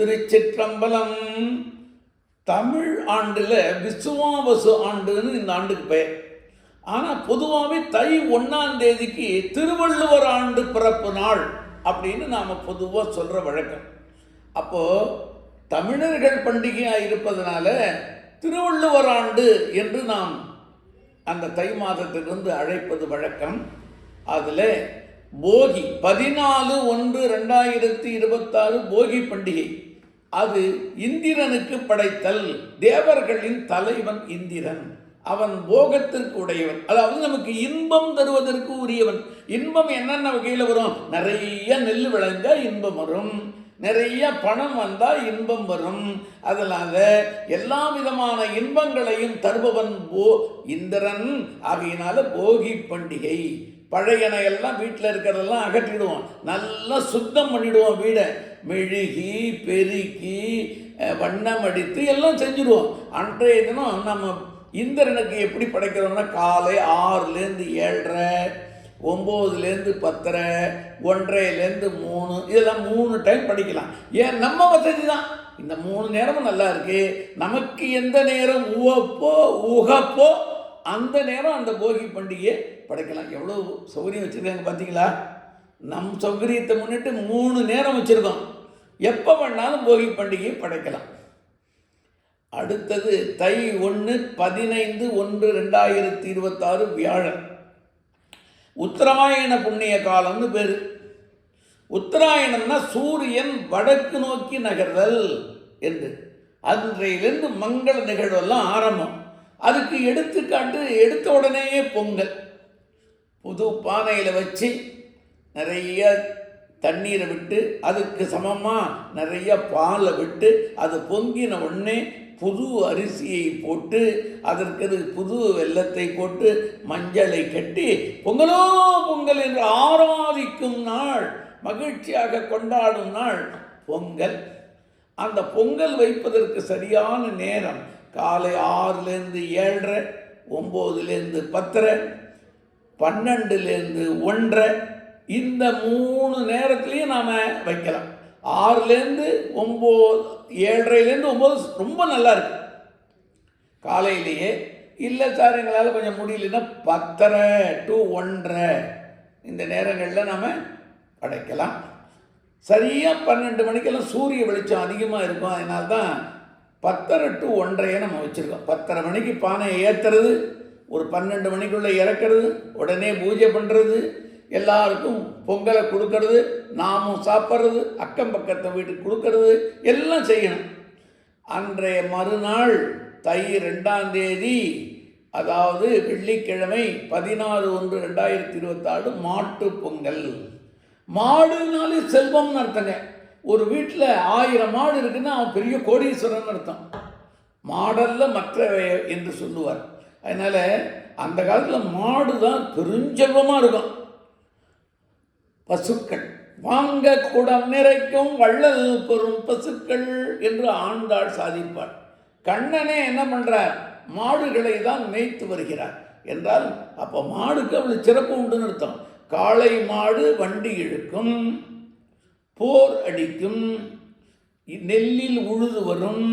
திருச்சிற்றம்பலம். தமிழ் ஆண்டில் விசுவாவசு ஆண்டுன்னு இந்த ஆண்டுக்கு பெயர். ஆனால் பொதுவாகவே தை ஒன்றாம் தேதிக்கு திருவள்ளுவர் ஆண்டு பிறப்பு நாள் அப்படின்னு நாம் பொதுவாக சொல்கிற வழக்கம். அப்போது தமிழர்கள் பண்டிகையாக இருப்பதனால திருவள்ளுவர் ஆண்டு என்று நாம் அந்த தை மாதத்திலிருந்து அழைப்பது வழக்கம். அதில் போகி பதினாலு ஒன்று ரெண்டாயிரத்தி இருபத்தாறு போகி பண்டிகை. அது இந்திரனுக்கு படைத்தல். தேவர்களின் தலைவன் இந்திரன். அவன் போகத்திற்கு உடையவன். அதாவது நமக்கு இன்பம் தருவதற்கு உரியவன். இன்பம் என்னென்ன வகையில் வரும்? நிறைய நெல் விளைஞ்சால் இன்பம் வரும். நிறைய பணம் வந்தால் இன்பம் வரும். அதனால எல்லா விதமான இன்பங்களையும் தருபவன் போ இந்திரன். ஆகையினால போகி பண்டிகை. பழையன எல்லாம் வீட்டில் இருக்கிறதெல்லாம் அகற்றிடுவோம். நல்லா சுத்தம் பண்ணிடுவோம் வீடை. மெழுகி பெருக்கி வண்ணம் அடித்து எல்லாம் செஞ்சுடுவோம். அன்றைய தினம் நம்ம இந்திரனுக்கு எப்படி படைக்கிறோம்னா காலை ஆறுலேருந்து ஏழரை ஒம்போதுலேருந்து பத்தரை ஒன்றரைலேருந்து மூணு இதெல்லாம் மூணு டைம் படிக்கலாம். ஏன்? நம்ம வசதி தான். இந்த மூணு நேரமும் நல்லா இருக்கு. நமக்கு எந்த நேரம் உவப்போ உகப்போ அந்த நேரம் அந்த போகி பண்டிகையை படைக்கலாம். எவ்வளோ சௌகரியம் வச்சுருக்காங்க பார்த்தீங்களா நம் சௌகரியத்தை முன்னிட்டு மூணு நேரம் வச்சுருக்கோம் எப்போ வேணாலும் போகி பண்டிகையை படைக்கலாம். அடுத்தது தை ஒன்று பதினைந்து ஒன்று ரெண்டாயிரத்தி இருபத்தாறு வியாழன். உத்தராயண புண்ணிய காலம்னு பேர். உத்தராயணம்னா சூரியன் வடக்கு நோக்கி நகர்தல் என்று. அன்றையிலிருந்து மங்கள நிகழ்வெல்லாம் ஆரம்பம். அதுக்கு எடுத்துக்காட்டு எடுத்த உடனேயே பொங்கல். புது பானையில் வச்சு நிறைய தண்ணீரை விட்டு அதுக்கு சமமாக நிறைய பாலை விட்டு அது பொங்கின உடனே புது அரிசியை போட்டு அதற்கு அது புது வெல்லத்தை போட்டு மஞ்சளை கட்டி பொங்கலோ பொங்கல் என்று ஆராதிக்கும் நாள் மகிழ்ச்சியாக கொண்டாடும் நாள் பொங்கல். அந்த பொங்கல் வைப்பதற்கு சரியான நேரம் காலை ஆறுலேருந்து ஏழரை ஒம்போதுலேருந்து பத்தரை பன்னெண்டுலேருந்து ஒன்றரை இந்த மூணு நேரத்துலையும் நாம் வைக்கலாம். ஆறுலேருந்து ஒம்பது ஏழரைலேருந்து ஒம்பது ரொம்ப நல்லா இருக்கு. காலையிலேயே இல்லை சார் எங்களால் கொஞ்சம் முடியலன்னா பத்தரை டு ஒன்றரை. இந்த நேரங்களில் நாம் படைக்கலாம் சரியாக பன்னெண்டு மணிக்கெல்லாம் சூரிய வெளிச்சம் அதிகமாக இருக்கும். அதனால தான் பத்தரை டு ஒன்றரையை நம்ம வச்சுருக்கோம். பத்தரை மணிக்கு பானையை ஏற்றுறது ஒரு பன்னெண்டு மணிக்குள்ளே இறக்கிறது உடனே பூஜை பண்ணுறது எல்லாருக்கும் பொங்கலை கொடுக்கறது நாமும் சாப்பிட்றது அக்கம் பக்கத்து வீட்டுக்கு கொடுக்கறது எல்லாம் செய்யணும். அன்றைய மறுநாள் தை ரெண்டாம் தேதி அதாவது வெள்ளிக்கிழமை பதினாறு ஒன்று ரெண்டாயிரத்தி இருபத்தாறு மாட்டு பொங்கல். மாடுனாலே செல்வம்னு அர்த்தங்க. ஒரு வீட்டில் ஆயிரம் மாடு இருக்குன்னா அவன் பெரிய கோடீஸ்வரன் அர்த்தம். மாடல்ல மற்ற என்று சொல்லுவார். அதனால் அந்த காலத்தில் மாடு தான் பெருஞ்செல்வமாக இருக்கும். பசுக்கள். வாங்க குடம் நிறைக்கும் வள்ளல் பெறும் பசுக்கள் என்று ஆண்டாள் சாதிப்பார் கண்ணனே என்ன பண்ணுறார் மாடுகளை தான் மேய்த்து வருகிறார். என்றால் அப்போ மாடுக்கு அவ்வளவு சிறப்பு உண்டுன்னு அர்த்தம். காளை மாடு வண்டி இழுக்கும் போர் அடிக்கும் நெல்லில் உழுது வரும்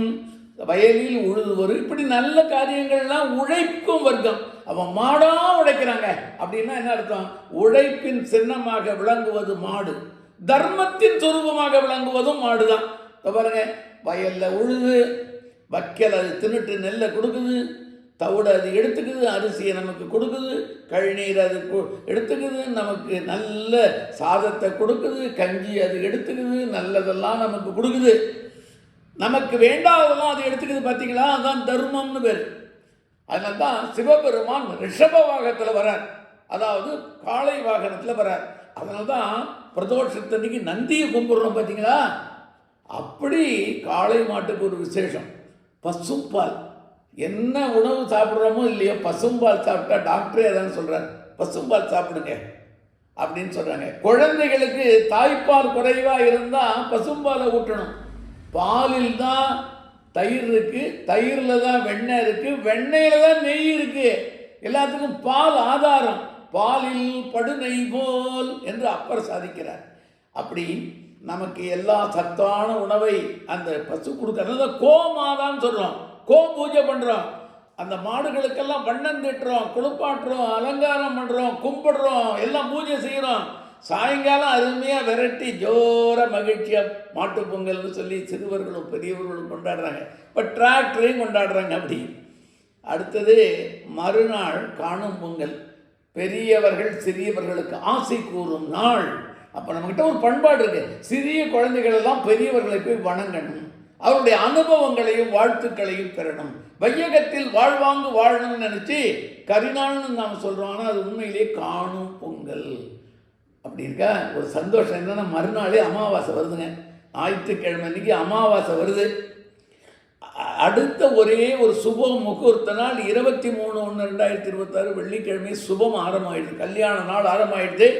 வயலில் உழுது வரும். இப்படி நல்ல காரியங்கள்லாம் உழைக்கும் வர்க்கம். அவன் மாடாக உழைக்கிறாங்க அப்படின்னா என்ன அர்த்தம்? உழைப்பின் சின்னமாக விளங்குவது மாடு. தர்மத்தின் சுரூபமாக விளங்குவதும் மாடு தான் பாருங்க வயலில் உழுது வக்கல் அது தின்னுட்டு நெல்லை கொடுக்குது தவிடு அது எடுத்துக்குது அரிசியை நமக்கு கொடுக்குது கழிநீர் அது எடுத்துக்குது நமக்கு நல்ல சாதத்தை கொடுக்குது கஞ்சி அது எடுத்துக்குது நல்லதெல்லாம் நமக்கு கொடுக்குது. நமக்கு வேண்டாததெல்லாம் அது எடுத்துக்குது பார்த்தீங்களா அதுதான் தர்மம்னு பேர். அதனால தான் சிவபெருமான் ரிஷப வாகனத்தில் வரார் அதாவது காளை வாகனத்தில் வரார் அதனால தான் பிரதோஷத்தன்னைக்கு நந்தியை கும்பிடுறோம் பார்த்தீங்களா அப்படி காளை மாட்டுக்கு ஒரு விசேஷம். பசும்பால் என்ன உணவு சாப்பிட்றோமோ இல்லையோ பசும்பால் சாப்பிட்டா டாக்டரே அதான் சொல்கிறார் பசும்பால் சாப்பிடுங்க அப்படின்னு சொல்கிறாங்க குழந்தைகளுக்கு தாய்ப்பால் குறைவாக இருந்தால் பசும்பாலை ஊட்டணும். பாலில் தான் தயிர் இருக்குது தயிரில் தான் வெண்ணெய் இருக்குது வெண்ணெயில் தான் நெய் இருக்குது எல்லாத்துக்கும் பால் ஆதாரம். பாலில் படு போல் என்று அப்பர் சாதிக்கிறார். அப்படி நமக்கு எல்லா சத்தான உணவை அந்த பசு கொடுக்கறது கோமாதான்னு சொல்கிறோம் கோ பூஜை பண்ணுறோம் அந்த மாடுகளுக்கெல்லாம் வண்ணம் தீட்டுறோம் குளிப்பாட்டுறோம் அலங்காரம் பண்ணுறோம் கும்பிடுறோம் எல்லாம் பூஜை செய்கிறோம் சாயங்காலம் அருமையாக விரட்டி ஜோர மகிழ்ச்சியாக மாட்டுப் பொங்கல்னு சொல்லி சிறுவர்களும் பெரியவர்களும் கொண்டாடுறாங்க. இப்போ டிராக்டரையும் கொண்டாடுறாங்க அப்படி. அடுத்தது மறுநாள் காணும் பொங்கல். பெரியவர்கள் சிறியவர்களுக்கு ஆசை கூறும் நாள். அப்போ நம்மக்கிட்ட ஒரு பண்பாடு இருக்கு. சிறிய குழந்தைகள் எல்லாம் பெரியவர்களை போய் வணங்கணும். அவருடைய அனுபவங்களையும் வாழ்த்துக்களையும் பெறணும். வையகத்தில் வாழ்வாங்கு வாழணும்னு நினச்சி கரிநாள்னு நாம் சொல்கிறோம் ஆனால் அது உண்மையிலேயே காணும் பொங்கல். அப்படி இருக்கா? ஒரு சந்தோஷம் என்னன்னா மறுநாளே அமாவாசை வருதுங்க. ஞாயிற்றுக்கிழமை அன்றைக்கி அமாவாசை வருது. அடுத்த ஒரே ஒரு சுப முகூர்த்த நாள் இருபத்தி மூணு ஒன்று ரெண்டாயிரத்தி இருபத்தாறு வெள்ளிக்கிழமை சுபம் ஆரம்பமாயிடுது. கல்யாண நாள் ஆரம்பமாயிடுது.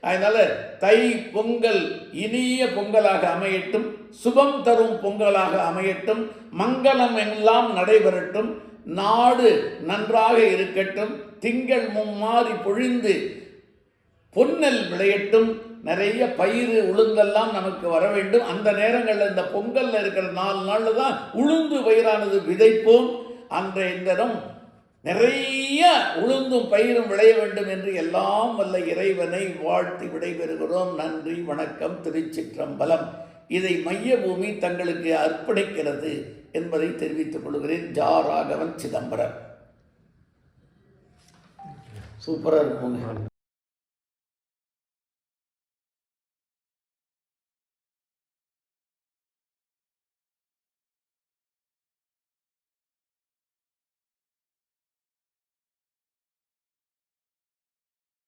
அதனால் தை பொங்கல் இனிய பொங்கலாக அமையட்டும். சுபம் தரும் பொங்கலாக அமையட்டும். மங்களம் எல்லாம் நடைபெறட்டும். நாடு நன்றாக இருக்கட்டும். திங்கள் மும்மாறி பொழிந்து பொன்னல் விளையட்டும். நிறைய பயிர் உளுந்தெல்லாம் நமக்கு வர வேண்டும். அந்த நேரங்களில் இந்த பொங்கலில் இருக்கிற நாலு நாளில் தான் உளுந்து பயிரானது விதைப்போம். அன்றைய தினம் நிறைய உளுந்தும் பயிரும் விளைய வேண்டும் என்று எல்லாம் வல்ல இறைவனை வாழ்த்தி விடைபெறுகிறோம். நன்றி வணக்கம் திருச்சிற்றம்பலம். இதை மைய பூமி தங்களுக்கு அர்ப்பணிக்கிறது என்பதை தெரிவித்துக் கொள்கிறேன். ஜா ராகவன் சிதம்பரம். சூப்பராக இருக்குங்க.